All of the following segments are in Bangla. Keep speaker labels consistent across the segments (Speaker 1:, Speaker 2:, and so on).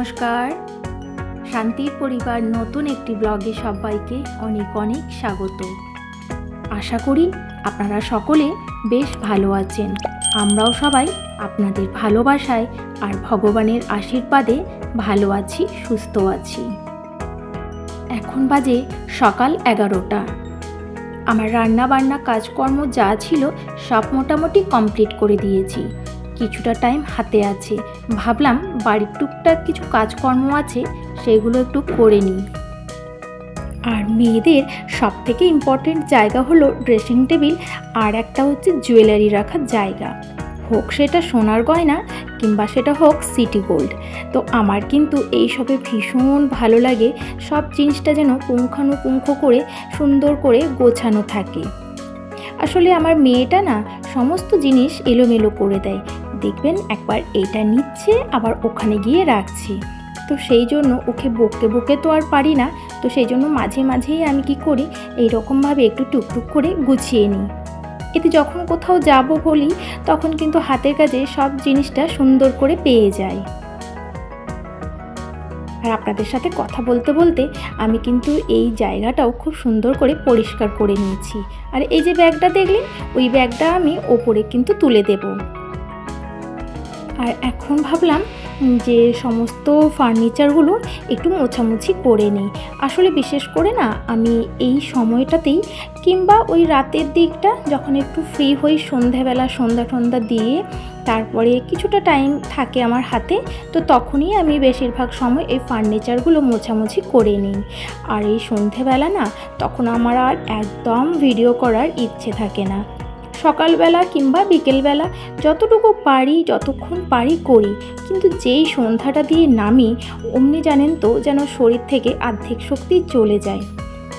Speaker 1: নমস্কার। শান্তির পরিবার নতুন একটি ব্লগে সবাইকে অনেক অনেক স্বাগত। আশা করি আপনারা সকলে বেশ ভালো আছেন। আমরাও সবাই আপনাদের ভালোবাসায় আর ভগবানের আশীর্বাদে ভালো আছি, সুস্থ আছি। এখন বাজে সকাল এগারোটা। আমার রান্না বান্না কাজকর্ম যা ছিল সব মোটামুটি কমপ্লিট করে দিয়েছি। কিছুটা টাইম হাতে আছে। ভাবলাম বাড়ির টুকটাক কিছু কাজকর্ম আছে, সেগুলো একটু করে নিই। আর মেয়েদের সব থেকে ইম্পর্টেন্ট জায়গা হলো ড্রেসিং টেবিল আর একটা হচ্ছে জুয়েলারি রাখার জায়গা। হোক সেটা সোনার গয়না কিংবা সেটা হোক সিটি গোল্ড তো আমার কিন্তু এই সবে ভীষণ ভালো লাগে, সব জিনিসটা যেন পুঙ্খানুপুঙ্খ করে, সুন্দর করে গোছানো থাকে। আসলে আমার মেয়েটা না সমস্ত জিনিস এলোমেলো করে দেয় দেখবেন একবার এইটা নিচ্ছে, আবার ওখানে গিয়ে রাখছে। তো সেই জন্য ওকে বকে বকে তো আর পারি না। তো সেই জন্য মাঝে মাঝেই আমি কি করি এই রকমভাবে একটু টুকটুক করে গুছিয়ে নিই। এতে যখন কোথাও যাব বলি, তখন কিন্তু হাতের কাজে সব জিনিসটা সুন্দর করে পেয়ে যায় আর আপনাদের সাথে কথা বলতে বলতে আমি কিন্তু এই জায়গাটাও খুব সুন্দর করে পরিষ্কার করে নিয়েছি। আর এই যে ব্যাগটা দেখলেন, ওই ব্যাগটা আমি ওপরে কিন্তু তুলে দেব। আর এখন ভাবলাম যে সমস্ত ফার্নিচারগুলো একটু মোছামুছি করে নিই। আসলে বিশেষ করে না, আমি এই সময়টাতেই কিংবা ওই রাতের দিকটা যখন একটু ফ্রি হই সন্ধ্যাবেলা সন্ধ্যা টন্ধা দিয়ে, তারপরে কিছুটা টাইম থাকে আমার হাতে, তো তখনই আমি বেশিরভাগ সময় এই ফার্নিচারগুলো মোছামুছি করে নিই। আর এই সন্ধেবেলা না, তখন আমার আর একদম ভিডিও করার ইচ্ছে থাকে না। সকালবেলা কিংবা বিকেলবেলা যতটুকু পারি, যতক্ষণ পারি করি। কিন্তু যেই সন্ধ্যাটা দিয়ে নামি, অমনি জানেন তো যেন শরীর থেকে আর্ধেক শক্তি চলে যায়।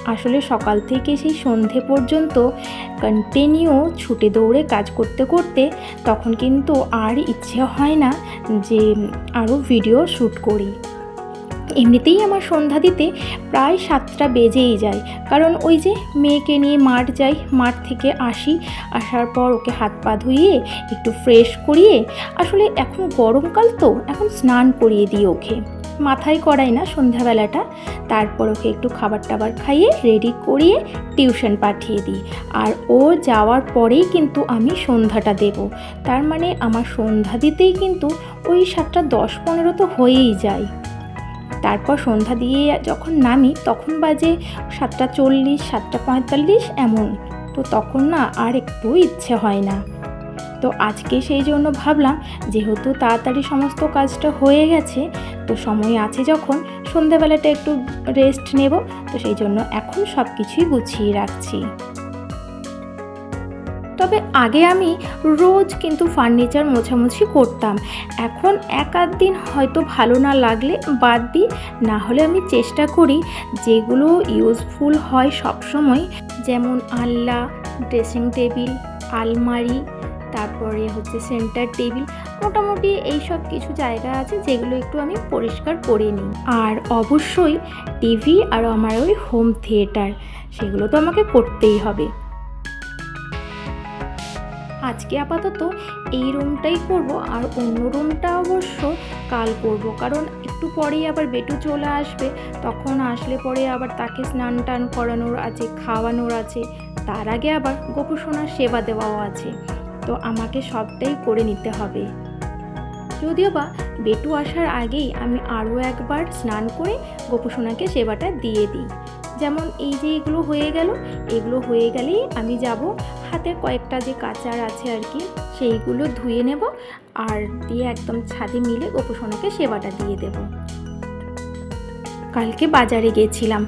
Speaker 1: আসলে সকাল থেকে সেই সন্ধে পর্যন্ত কন্টিনিউ ছুটে দৌড়ে কাজ করতে করতে তখন কিন্তু আর ইচ্ছে হয় না যে আরও ভিডিও শ্যুট করি। এমনিতেই আমার সন্ধ্যা দিতে প্রায় সাতটা বেজেই যায়। কারণ ওই যে মেয়েকে নিয়ে মাঠ যাই, মাঠ থেকে আসি, আসার পর ওকে হাত পা ধুইয়ে একটু ফ্রেশ করিয়ে, আসলে এখন গরমকাল তো, এখন স্নান করিয়ে দিই ওকে। মাথায় করাই না সন্ধ্যাবেলাটা, তারপর ওকে একটু খাবার টাবার খাইয়ে রেডি করিয়ে টিউশন পাঠিয়ে দিই। আর ও যাওয়ার পরেই কিন্তু আমি সন্ধ্যাটা দেব। তার মানে আমার সন্ধ্যা দিতেই কিন্তু ওই সাতটা দশ পনেরো তো হয়েই যায়। তারপর সন্ধ্যা দিয়ে যখন নামি, তখন বাজে সাতটা চল্লিশ, সাতটা পঁয়তাল্লিশ এমন। তো তখন না আর একটু ইচ্ছে হয় না। তো আজকে সেই জন্য ভাবলাম, যেহেতু তাড়াতাড়ি সমস্ত কাজটা হয়ে গেছে, তো সময় আছে যখন সন্ধ্যাবেলাটা একটু রেস্ট নেব, তো সেই জন্য এখন সব কিছুই গুছিয়ে রাখছি। তবে আগে আমি রোজ কিন্তু ফার্নিচার মোছামুছি করতাম। এখন এক আধ দিন হয়তো ভালো না লাগলে বাদ দিই, না হলে আমি চেষ্টা করি যেগুলো ইউজফুল হয় সবসময়। যেমন আলনা ড্রেসিং টেবিল আলমারি, তারপরে হচ্ছে সেন্টার টেবিল মোটামুটি এই সব কিছু জায়গা আছে যেগুলো একটু আমি পরিষ্কার করে নিই। আর অবশ্যই টিভি আর আমার ওই হোম থিয়েটার সেগুলো তো আমাকে করতেই হবে। আজকে আপাতত এই রুমটাই করব আর অন্য রুমটা অবশ্য কাল করব। কারণ একটু পরেই আবার বেটু চলে আসবে, তখন আসলে পরে আবার তাকে স্নান টান করানোর আছে, খাওয়ানোর আছে। তার আগে আবার গোপসোনার সেবা দেওয়াও আছে। তো আমাকে সবটাই করে নিতে হবে। যদিও বা বেটু আসার আগেই আমি আরও একবার স্নান করে গোপসোনাকে সেবাটা দিয়ে দিই। যেমন এই যে এগুলো হয়ে গেল, এগুলো হয়ে গেলেই আমি যাব। হাতে কয়েকটা যে কাচার আছে আর কি, সেইগুলো ধুয়ে নেব আর দিয়ে একদম ছাদে মিলে গোপসোনাকে সেবাটা দিয়ে দেব। কালকে বাজারে গেছিলাম।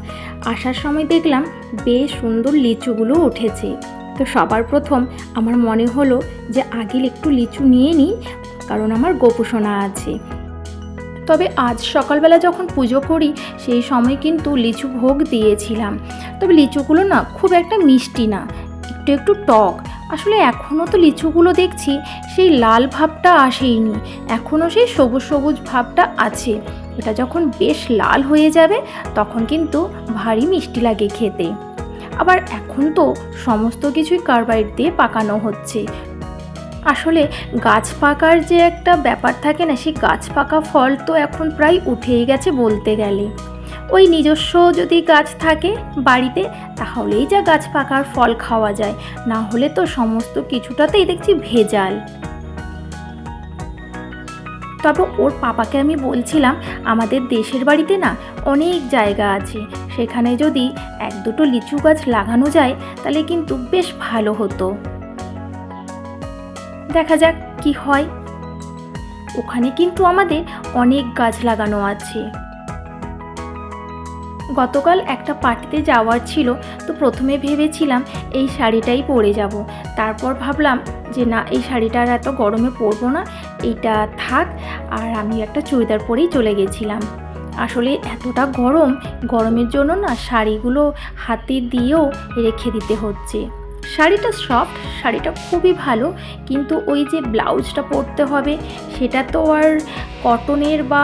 Speaker 1: আসার সময় দেখলাম বেশ সুন্দর লিচুগুলো উঠেছে। তো সবার প্রথম আমার মনে হলো যে আগে একটু লিচু নিয়ে নিই, কারণ আমার গোপসোনা আছে। তবে আজ সকালবেলা যখন পুজো করি, সেই সময় কিন্তু লিচু ভোগ দিয়েছিলাম। তবে লিচুগুলো না খুব একটা মিষ্টি না, একটু একটু টক। আসলে এখনও তো লিচুগুলো দেখছি, সেই লাল ভাবটা আসেইনি। এখনও সেই সবুজ সবুজ ভাবটা আছে। এটা যখন বেশ লাল হয়ে যাবে, তখন কিন্তু ভারী মিষ্টি লাগে খেতে। আবার এখন তো সমস্ত কিছুই কার্বাইড দিয়ে পাকানো হচ্ছে। আসলে গাছ পাকার যে একটা ব্যাপার থাকে না, সেই গাছ পাকা ফল তো এখন প্রায় উঠেই গেছে বলতে গেলে। ওই নিজস্ব যদি গাছ থাকে বাড়িতে, তাহলেই যা গাছ পাকার ফল খাওয়া যায়। না হলে তো সমস্ত কিছুটাতেই দেখছি ভেজাল। তবে ওর পাপাকে আমি বলছিলাম, আমাদের দেশের বাড়িতে না অনেক জায়গা আছে। সেখানে যদি এক দুটো লিচু গাছ লাগানো যায়, তাহলে কিন্তু বেশ ভালো হতো। দেখা যাক কি হয়। ওখানে কিন্তু আমাদের অনেক গাছ লাগানো আছে। গতকাল একটা পার্টিতে যাওয়ার ছিল, তো প্রথমে ভেবেছিলাম এই শাড়িটাই পরে যাব। তারপর ভাবলাম যে না, এই শাড়িটা আর এত গরমে পরবো না, এইটা থাক, আর আমি একটা চুড়িদার পরেই চলে গেছিলাম। আসলে এতটা গরম, গরমের জন্য না শাড়িগুলো হাতে দিয়েও রেখে দিতে হচ্ছে। শাড়িটা সফট শাড়িটা খুবই ভালো, কিন্তু ওই যে ব্লাউজটা পরতে হবে, সেটা তো আর কটনের বা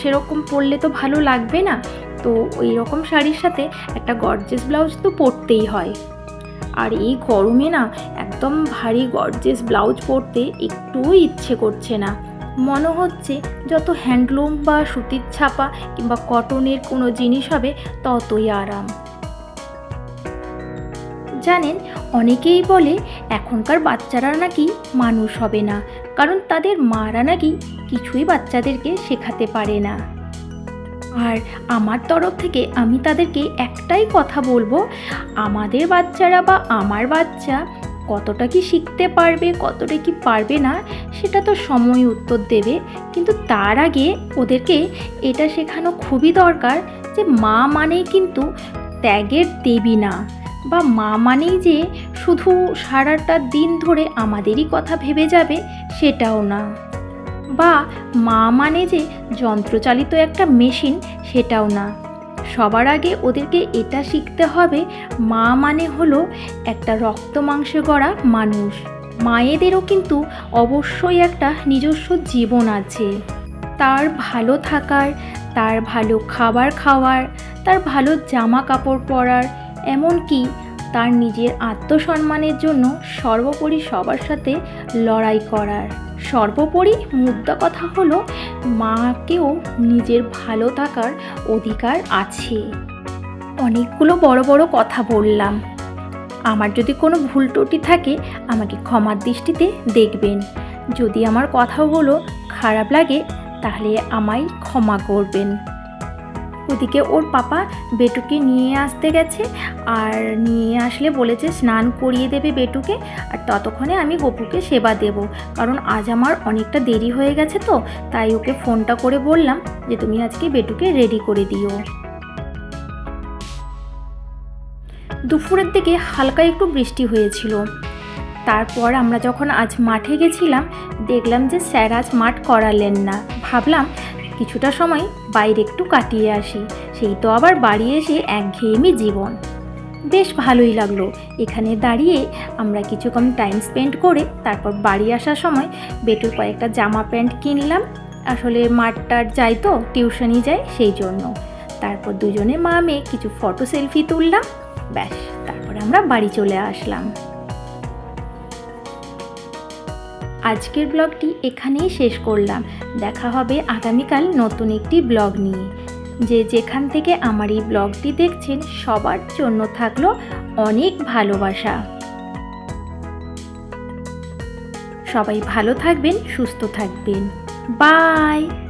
Speaker 1: সেরকম পরলে তো ভালো লাগবে না। তো ওই রকম শাড়ির সাথে একটা গর্জেস ব্লাউজ তো পরতেই হয়। আর এই গরমে না, একদম ভারী গর্জেস ব্লাউজ পরতে একটুও ইচ্ছে করছে না। মনে হচ্ছে যত হ্যান্ডলুম বা সুতির ছাপা কিংবা কটনের কোনো জিনিস হবে, ততই আরাম। জানেন, অনেকেই বলে এখনকার বাচ্চারা নাকি মানুষ হবে না, কারণ তাদের মারা নাকি কিছুই বাচ্চাদেরকে শেখাতে পারে না। আর আমার তরফ থেকে আমি তাদেরকে একটাই কথা বলব, আমাদের বাচ্চারা বা আমার বাচ্চা কতটা কি শিখতে পারবে, কতটা কি পারবে না, সেটা তো সময় উত্তর দেবে, কিন্তু তার আগে ওদেরকে এটা শেখানো খুবই দরকার যে মা মানেই কিন্তু ত্যাগের দেবী না। বা মা মানেই যে শুধু সারাটা দিন ধরে আমাদেরই কথা ভেবে যাবে, সেটাও না। বা মা মানে যে যন্ত্রচালিত একটা মেশিন, সেটাও না। সবার আগে ওদেরকে এটা শিখতে হবে, মা মানে হলো একটা রক্ত মাংসে গড়া মানুষ। মায়েদেরও কিন্তু অবশ্যই একটা নিজস্ব জীবন আছে। তার ভালো থাকার, তার ভালো খাবার খাওয়ার, তার ভালো জামা কাপড় পরার এমনকি তার নিজের আত্মসম্মানের জন্য সর্বোপরি সবার সাথে লড়াই করার। সর্বোপরি মুদ্রা কথা হলো, মাকেও নিজের ভালো থাকার অধিকার আছে। অনেকগুলো বড় বড় কথা বললাম। আমার যদি কোনো ভুল ত্রুটি থাকে, আমাকে ক্ষমার দৃষ্টিতে দেখবেন। যদি আমার কথাগুলো খারাপ লাগে, তাহলে আমায় ক্ষমা করবেন। ওদিকে ওর পাপা বেটুকে নিয়ে আসতে গেছে আর নিয়ে আসলে বলেছে স্নান করিয়ে দেবে বেটুকে আর ততক্ষণে আমি গপুকে সেবা দেব। কারণ আজ আমার অনেকটা দেরি হয়ে গেছে তো, তাই ওকে ফোনটা করে বললাম যে তুমি আজকে বেটুকে রেডি করে দিও। দুপুরের দিকে হালকা একটু বৃষ্টি হয়েছিল। তারপর আমরা যখন আজ মাঠে গেছিলাম, দেখলাম যে স্যার আজ মাঠ করালেন না। ভাবলাম কিছুটা সময় বাইরে একটু কাটিয়ে আসি। সেই তো আবার বাড়ি এসে একঘেয়েমি জীবন। বেশ ভালোই লাগল। এখানে দাঁড়িয়ে আমরা কিছুক্ষণ টাইম স্পেন্ড করে তারপর বাড়ি আসার সময় বেটুর কয়েকটা জামা প্যান্ট কিনলাম। আসলে মাঠটার যাই তো টিউশনই যায় সেই জন্য। তারপর দুজনে মা মেয়ে কিছু ফটো সেলফি তুললাম। ব্যাস, তারপরে আমরা বাড়ি চলে আসলাম। আজকের ব্লগটি এখানেই শেষ করলাম। দেখা হবে আগামীকাল নতুন একটি ব্লগ নিয়ে। যে যেখান থেকে আমার এই ব্লগটি দেখছেন, সবার জন্য থাকল অনেক ভালোবাসা। সবাই ভালো থাকবেন, সুস্থ থাকবেন। বাই!